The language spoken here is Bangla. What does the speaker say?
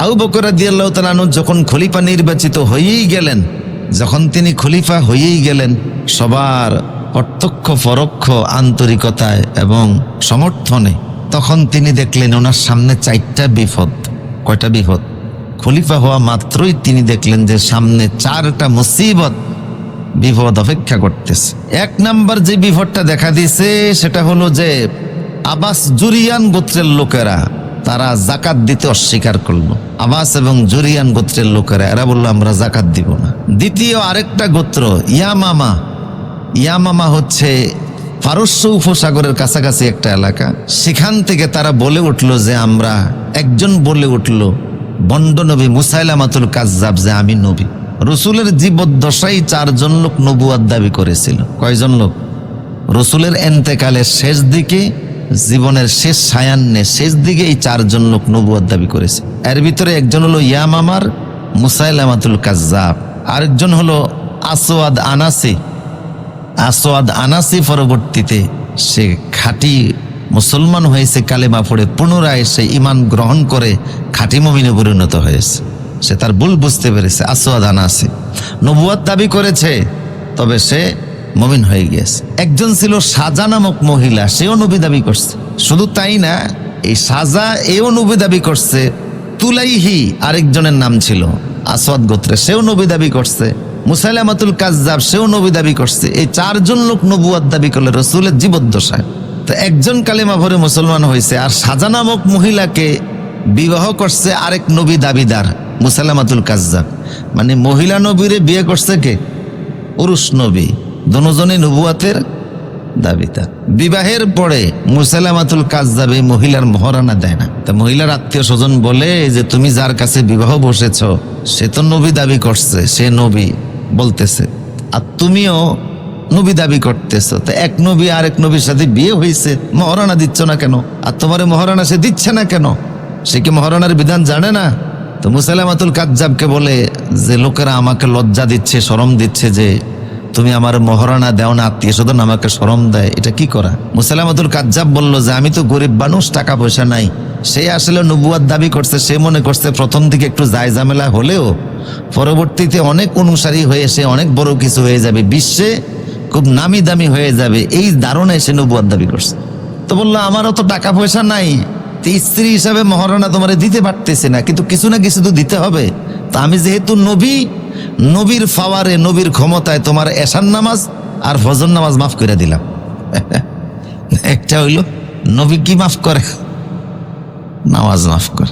আবু বকর রাদিয়াল্লাহু তাআলা আনহু যখন খলিফা নির্বাচিত হয়েই গেলেন, যখন তিনি খলিফা হয়েই গেলেন, সবার প্রত্যক্ষ, পরোক্ষ আন্তরিকতায় এবং সমর্থনে, তখন তিনি দেখলেন ওনার সামনে চারটা বিপদ, কয়টা বিপদ? খলিফা হওয়া মাত্রই তিনি দেখলেন যে সামনে চারটা মুসিবত, বিপদ অপেক্ষা করতেছে। এক নাম্বার যে বিপদটা দেখা দিয়েছে, সেটা হলো যে আবাস জুরিয়ান গোত্রের লোকেরা তারা জাকাত দিতে অস্বীকার করল। আবাস এবং জুরিয়ান গোত্রের লোকেরা, এরা বলল, আমরা জাকাত দিব না। দ্বিতীয় আরেকটা গোত্র, ইয়ামামা। ইয়ামামা হচ্ছে পারস্য উপসাগরের কাছাকাছি একটা এলাকা। সেখান থেকে তারা বলে উঠল যে, আমরা একজন বলে উঠল, বন্ড নবী মুসাইলামাতুল কাজ্জাব যে আমি নবী। রসুলের জীবদ্দশাই চারজন লোক নবুয়াদ দাবি করেছিল। কয়জন লোক? রসুলের এন্তেকালের শেষ দিকে জীবনের শেষ সায়ান্নে শেষ দিকে এই চারজন লোক নবুয়াদ দাবি করেছে। এর ভিতরে একজন হলো ইয়ামামার মুসাইলামাতুল কাজ্জাব। আরেকজন হলো আসোয়াদ আনাসি। আসোয়াদ আনাসি পরবর্তীতে সে খাঁটি মুসলমান হয়েছে, কালেমা পড়ে পুনরায় সে ইমান গ্রহণ করে খাঁটি মমিনে পরিণত হয়েছে। সে তার ভুল বুঝতে পেরেছে আসোয়াদ আনাসি। নবুয়াদ দাবি করেছে, তবে সে মমিন হয়ে গিয়েছে। একজন ছিল সাজা নামক মহিলা, সেও নবী দাবি করছে। শুধু তাই না, এই সাজা, এও নবী দাবি করছে। তুলাইহি আরেকজনের নাম ছিল, আসওয়াদ গোত্রে, সেও নবী দাবি করছে। মুসাইলামাতুল কাজ্জাব, সেও নবী দাবি করছে। এই চারজন লোক নবুয়াদ দাবি করলে রসুলের জীবদ্দশায়। তো একজন কালেমা ভরে মুসলমান হয়েছে আর সাজা নামক মহিলাকে বিবাহ করছে আরেক নবী দাবিদার, মুসাইলামাতুল কাজ্জাব। মানে মহিলা নবীরে বিয়ে করছে কে? পুরুষ নবী। দুজনই নবুয়াতের দাবিদার। বিবাহের পরে মুসালামাতুল কাজ যাবে, মহিলার মহারানা দেয় না। তা মহিলার আত্মীয় স্বজন বলে যে তুমি যার কাছে বিবাহ বসেছ, সে তো নবী দাবি করছে, সে নবী, বলতেছে। আর তুমিও নবী দাবি করতেছো, তো এক নবী আর এক নবীর সাথে বিয়ে হয়েছে মহারানা দিচ্ছ না কেন? আর তোমার মহারানা সে দিচ্ছে না কেন? সে কি মহারানার বিধান জানে না? তো মুসালামাতুল কাজ্জাবকে বলে, যে লোকেরা আমাকে লজ্জা দিচ্ছে, শরম দিচ্ছে যে তুমি আমার মহারানা দেও না, আত্মীয় স্বজন আমাকে সরম দেয়। এটা কি করা? মুসালামাতুল কাজ্জাব বলল যে, আমি তো গরিব মানুষ টাকা পয়সা নাই। সে আসলে নবুয়ার দাবি করছে, সে মনে করছে প্রথম দিকে একটু যায় ঝামেলা হলেও পরবর্তীতে অনেক অনুসারী হয়ে সে অনেক বড় কিছু হয়ে যাবে, বিশ্বে খুব নামি দামি হয়ে যাবে। এই ধারণায় সে নবুয়ার দাবি করছে। তো বলল, আমারও তো টাকা পয়সা নাই স্ত্রী হিসাবে মহারণা তোমার দিতে পারতেছে না, কিন্তু কিছু না কিছু তো দিতে হবে। তা আমি যেহেতু নবী নবীর ফাওয়ারে, নবীর ক্ষমতায় তোমার এসান নামাজ আর ফজর নামাজ মাফ করে দিলাম। একটা হইল, নবী কি মাফ করে? নামাজ মাফ করে।